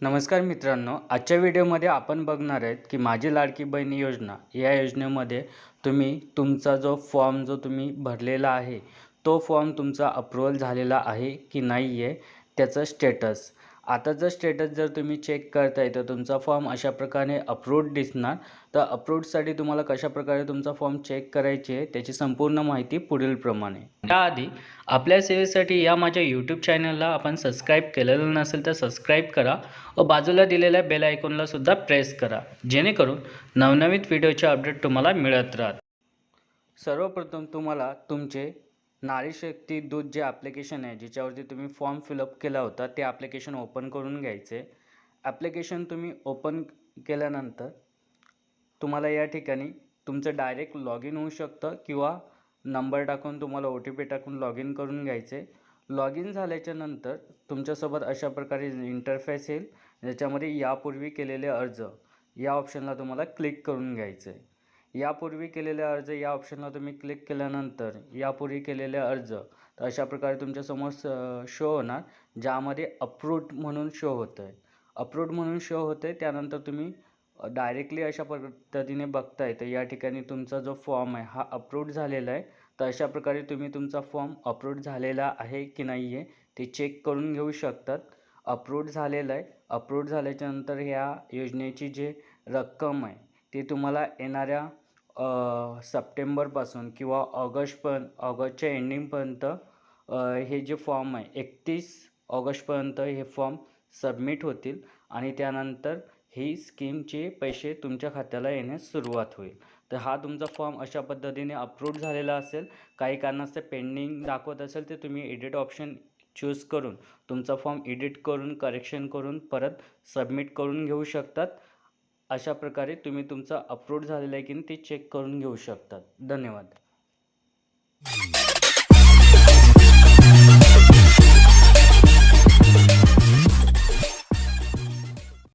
नमस्कार मित्रांनो आजच्या व्हिडिओमध्ये आपण बघणार आहेत की माझी लाडकी बहीण योजना या योजनेमध्ये तुम्ही तुमचा जो फॉर्म जो तुम्ही भरलेला आहे तो फॉर्म तुमचा अप्रूवल झालेला आहे की नाही आहे त्याचं स्टेटस. आता जर स्टेटस जर तुम्ही चेक करताय तर तुमचा फॉर्म अशा प्रकारे अप्रूव्ड दिसणार. तर अप्रूव्डसाठी तुम्हाला कशा प्रकारे तुमचा फॉर्म चेक करायची आहे त्याची संपूर्ण माहिती पुढीलप्रमाणे त्याआधी आपल्या सेवेसाठी या माझ्या यूट्यूब चॅनलला आपण सबस्क्राईब केलेलं नसेल तर सबस्क्राईब करा. व बाजूला दिलेल्या बेल आयकॉनला सुद्धा प्रेस करा. जेणेकरून नवनवीन व्हिडिओचे अपडेट तुम्हाला मिळत राहत सर्वप्रथम तुम्हाला तुमचे नारी शक्ती दूध जे ॲप्लिकेशन आहे ज्याच्यावरती तुम्ही फॉर्म फिलअप केला होता ते ॲप्लिकेशन ओपन करून घ्यायचे. ॲप्लिकेशन तुम्ही ओपन केल्यानंतर तुम्हाला या ठिकाणी तुमचं डायरेक्ट लॉग इन होऊ शकतं किंवा नंबर टाकून तुम्हाला ओ टी पी टाकून लॉग इन करून घ्यायचे. लॉग इन झाल्याच्यानंतर तुमच्यासोबत अशा प्रकारे इंटरफेस येईल ज्याच्यामध्ये यापूर्वी केलेले अर्ज या ऑप्शनला तुम्हाला क्लिक करून घ्यायचं. आहे यापूर्वी केलेले अर्ज या ऑप्शनला तुम्ही क्लिक केल्यानंतर यापूर्वी केलेले अर्ज तर अशा प्रकारे तुमच्यासमोर शो होणार ज्यामध्ये अप्रूव्ड म्हणून शो होतं आहे अप्रूव्ड म्हणून शो होतं आहे त्यानंतर तुम्ही डायरेक्टली अशा पद्धतीने बघताय तर या ठिकाणी तुमचा जो फॉर्म आहे हा अप्रूव्ड झालेला आहे. तर अशा प्रकारे तुम्ही तुमचा फॉर्म अप्रूव्ड झालेला आहे की नाही आहे ते चेक करून घेऊ शकतात. अप्रूव्ड झालेलं आहे. अप्रूव्ड झाल्याच्यानंतर ह्या योजनेची जे रक्कम आहे ती तुम्हाला येणाऱ्या सप्टेंबरपासून किंवा ऑगस्टपर्यंत ऑगस्टच्या एंडिंगपर्यंत हे जे फॉर्म आहे एकतीस ऑगस्टपर्यंत हे फॉर्म सबमिट होतील आणि त्यानंतर ही स्कीमचे पैसे तुमच्या खात्याला येण्यास सुरुवात होईल. तर हा तुमचा फॉर्म अशा पद्धतीने अप्रूव्ड झालेला असेल काही कारणास्तव पेंडिंग दाखवत असेल तर तुम्ही एडिट ऑप्शन चूज करून तुमचा फॉर्म एडिट करून करेक्शन करून परत सबमिट करून घेऊ शकतात. अशा प्रकारे तुम्ही तुमचा अपलोड झालेला आहे की नाही ते चेक करून घेऊ शकतात. धन्यवाद.